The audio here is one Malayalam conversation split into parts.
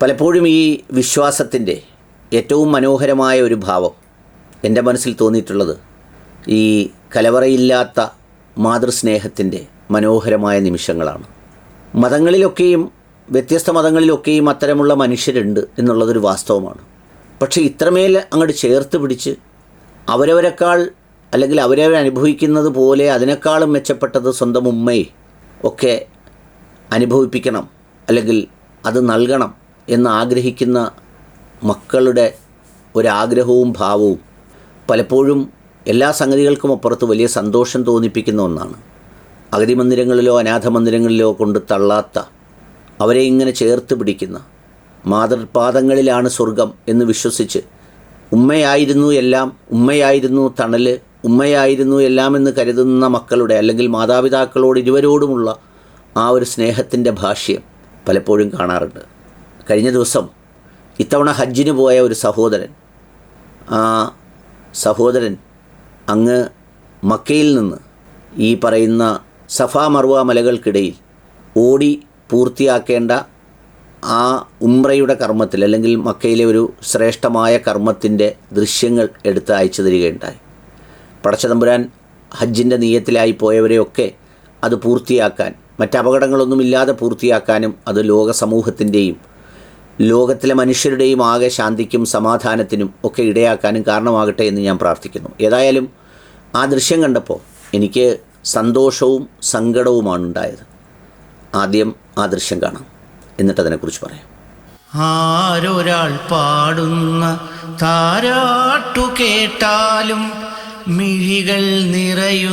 പലപ്പോഴും ഈ വിശ്വാസത്തിന്റെ ഏറ്റവും മനോഹരമായ ഒരു ഭാവം എന്റെ മനസ്സിൽ തോന്നിയിട്ടുള്ളത് ഈ കലവറയില്ലാത്ത മാതൃസ്നേഹത്തിന്റെ മനോഹരമായ നിമിഷങ്ങളാണ്. മതങ്ങളിലൊക്കെയും വ്യത്യസ്ത മതങ്ങളിലൊക്കെയും അത്തരമുള്ള മനുഷ്യരുണ്ട് എന്നുള്ളതൊരു വാസ്തവമാണ്. പക്ഷേ ഇത്രമേൽ അങ്ങോട്ട് ചേർത്ത് പിടിച്ച് അവരവരെക്കാൾ അല്ലെങ്കിൽ അവരവർ അനുഭവിക്കുന്നത് പോലെ അതിനേക്കാളും മെച്ചപ്പെട്ടത് സ്വന്തം ഉമ്മയെ ഒക്കെ അനുഭവിപ്പിക്കണം അല്ലെങ്കിൽ അത് നൽകണം എന്ന് ആഗ്രഹിക്കുന്ന മക്കളുടെ ഒരാഗ്രഹവും ഭാവവും പലപ്പോഴും എല്ലാ സംഗതികൾക്കും അപ്പുറത്ത് വലിയ സന്തോഷം തോന്നിപ്പിക്കുന്ന ഒന്നാണ്. അഗതി മന്ദിരങ്ങളിലോ അനാഥ മന്ദിരങ്ങളിലോ കൊണ്ട് തള്ളാത്ത അവരെ ഇങ്ങനെ ചേർത്ത് പിടിക്കുന്ന മാതൃപാദങ്ങളിലാണ് സ്വർഗം എന്ന് വിശ്വസിച്ച് ഉമ്മയായിരുന്നു എല്ലാം ഉമ്മയായിരുന്നു തണൽ ഉമ്മയായിരുന്നു എല്ലാം എന്ന് കരുതുന്ന മക്കളുടെ അല്ലെങ്കിൽ മാതാപിതാക്കളോട് ഇരുവരോടുമുള്ള ആ ഒരു സ്നേഹത്തിന്റെ ഭാഷ്യം പലപ്പോഴും കാണാറുണ്ട്. കഴിഞ്ഞ ദിവസം ഇത്തവണ ഹജ്ജിന് പോയ ഒരു സഹോദരൻ. ആ സഹോദരൻ അങ്ങ് മക്കയിൽ നിന്ന് ഈ പറയുന്ന സഫാ മർവ മലകൾക്കിടയിൽ ഓടി പൂർത്തിയാക്കേണ്ട ആ ഉംറയുടെ കർമ്മത്തിൽ അല്ലെങ്കിൽ മക്കയിലെ ഒരു ശ്രേഷ്ഠമായ കർമ്മത്തിന്റെ ദൃശ്യങ്ങൾ എടുത്ത് അയച്ചു തരികയുണ്ടായി. പടച്ചതമ്പുരാൻ ഹജ്ജിന്റെ നീയത്തിലായി പോയവരെയൊക്കെ അത് പൂർത്തിയാക്കാൻ മറ്റപകടങ്ങളൊന്നുമില്ലാതെ പൂർത്തിയാക്കാനും അത് ലോക സമൂഹത്തിന്റെയും ലോകത്തിലെ മനുഷ്യരുടെയും ആകെ ശാന്തിക്കും സമാധാനത്തിനും ഒക്കെ ഇടയാക്കാനും കാരണമാകട്ടെ എന്ന് ഞാൻ പ്രാർത്ഥിക്കുന്നു. ഏതായാലും ആ ദൃശ്യം കണ്ടപ്പോൾ എനിക്ക് സന്തോഷവും സങ്കടവുമാണ് ഉണ്ടായത്. ആദ്യം ആ ദൃശ്യം കാണാം. എന്നിട്ട് അതിനെക്കുറിച്ച് പറയാം. ആരൊരാൾ പാടുന്ന താരാട്ടു കേട്ടാലും മിഴികൾ നിറയുന്നതെന്തേ?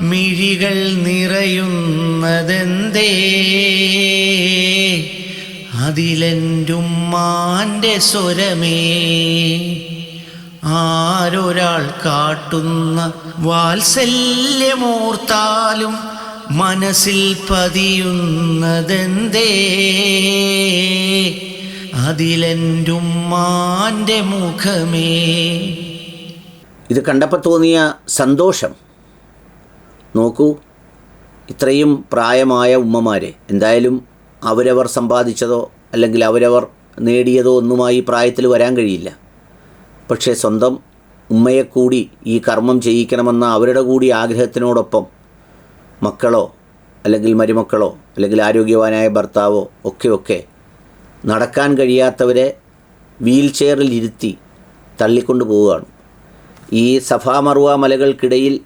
മിഴികൾ നിറയുന്നതെന്തേ? അതിലെന്റുമ്മാന്റെ സ്വരമേ? ആരൊരാൾ കാട്ടുന്ന വാത്സല്യമോർത്താലും മനസ്സിൽ പതിയുന്നതെന്തേ? അതിലെന്റുമ്മാന്റെ മുഖമേ? ഇത് കണ്ടപ്പോൾ തോന്നിയ സന്തോഷം. നോക്കൂ ഇത്രയും പ്രായമായ ഉമ്മമാരെ എന്തായാലും അവരവർ സമ്പാദിച്ചതോ അല്ലെങ്കിൽ അവരവർ നേടിയതോ ഒന്നുമായി പ്രായത്തിൽ വരാൻ കഴിയില്ല. പക്ഷേ സ്വന്തം ഉമ്മയെ കൂടി ഈ കർമ്മം ചെയ്യിക്കണമെന്ന അവരുടെ കൂടി ആഗ്രഹത്തിനോടൊപ്പം മക്കളോ അല്ലെങ്കിൽ മരുമക്കളോ അല്ലെങ്കിൽ ആരോഗ്യവാനായ ഭർത്താവോ ഒക്കെ ഒക്കെ നടക്കാൻ കഴിയാത്തവരെ വീൽ ചെയറിൽ ഇരുത്തി തള്ളിക്കൊണ്ടു പോവുകയാണ് ഈ സഫാ മലകൾക്കിടയിൽ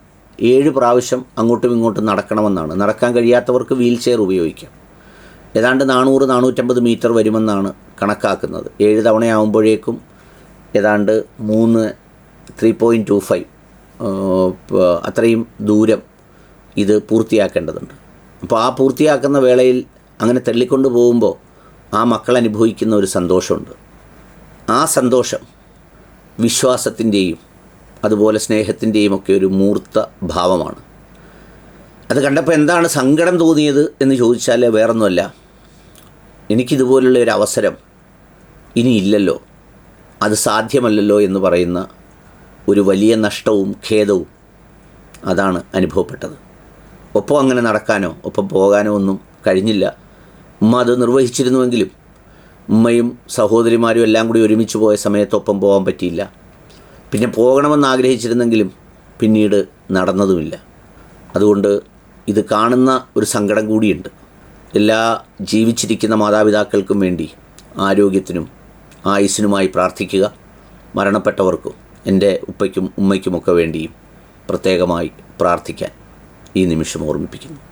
ഏഴ് പ്രാവശ്യം അങ്ങോട്ടും ഇങ്ങോട്ടും നടക്കണമെന്നാണ്. നടക്കാൻ കഴിയാത്തവർക്ക് വീൽ ചെയർ ഉപയോഗിക്കാം. ഏതാണ്ട് നാനൂറ് നാനൂറ്റമ്പത് മീറ്റർ വരുമെന്നാണ് കണക്കാക്കുന്നത്. ഏഴ് തവണയാകുമ്പോഴേക്കും ഏതാണ്ട് മൂന്ന് ത്രീ പോയിന്റ് ടു ഫൈവ് അത്രയും ദൂരം ഇത് പൂർത്തിയാക്കേണ്ടതുണ്ട്. അപ്പോൾ ആ പൂർത്തിയാക്കുന്ന വേളയിൽ അങ്ങനെ തള്ളിക്കൊണ്ട് പോകുമ്പോൾ ആ മക്കൾ അനുഭവിക്കുന്ന ഒരു സന്തോഷമുണ്ട്. ആ സന്തോഷം വിശ്വാസത്തിന്റെയും അതുപോലെ സ്നേഹത്തിന്റെയും ഒക്കെ ഒരു മൂർത്ത ഭാവമാണ്. അത് കണ്ടപ്പോൾ എന്താണ് സങ്കടം തോന്നിയത് എന്ന് ചോദിച്ചാൽ വേറൊന്നുമല്ല. എനിക്കിതുപോലുള്ള ഒരു അവസരം ഇനിയില്ലല്ലോ. അത് സാധ്യമല്ലല്ലോ എന്ന് പറയുന്ന ഒരു വലിയ നഷ്ടവും ഖേദവും അതാണ് അനുഭവപ്പെട്ടത്. ഒപ്പം അങ്ങനെ നടക്കാനോ ഒപ്പം പോകാനോ ഒന്നും കഴിഞ്ഞില്ല. ഉമ്മ അത് നിർവഹിച്ചിരുന്നുവെങ്കിലും ഉമ്മയും സഹോദരിമാരും എല്ലാം കൂടി ഒരുമിച്ച് പോയ സമയത്തൊപ്പം പോകാൻ പറ്റിയില്ല. പിന്നെ പോകണമെന്ന് ആഗ്രഹിച്ചിരുന്നെങ്കിലും പിന്നീട് നടന്നതുമില്ല. അതുകൊണ്ട് ഇത് കാണുന്ന ഒരു സങ്കടം കൂടിയുണ്ട്. എല്ലാ ജീവിച്ചിരിക്കുന്ന മാതാപിതാക്കൾക്കും വേണ്ടി ആരോഗ്യത്തിനും ആയുസ്സിനുമായി പ്രാർത്ഥിക്കുക. മരണപ്പെട്ടവർക്കും എന്റെ ഉപ്പയ്ക്കും ഉമ്മയ്ക്കുമൊക്കെ വേണ്ടിയും പ്രത്യേകമായി പ്രാർത്ഥിക്കാൻ ഈ നിമിഷം ഓർമ്മിപ്പിക്കുന്നു.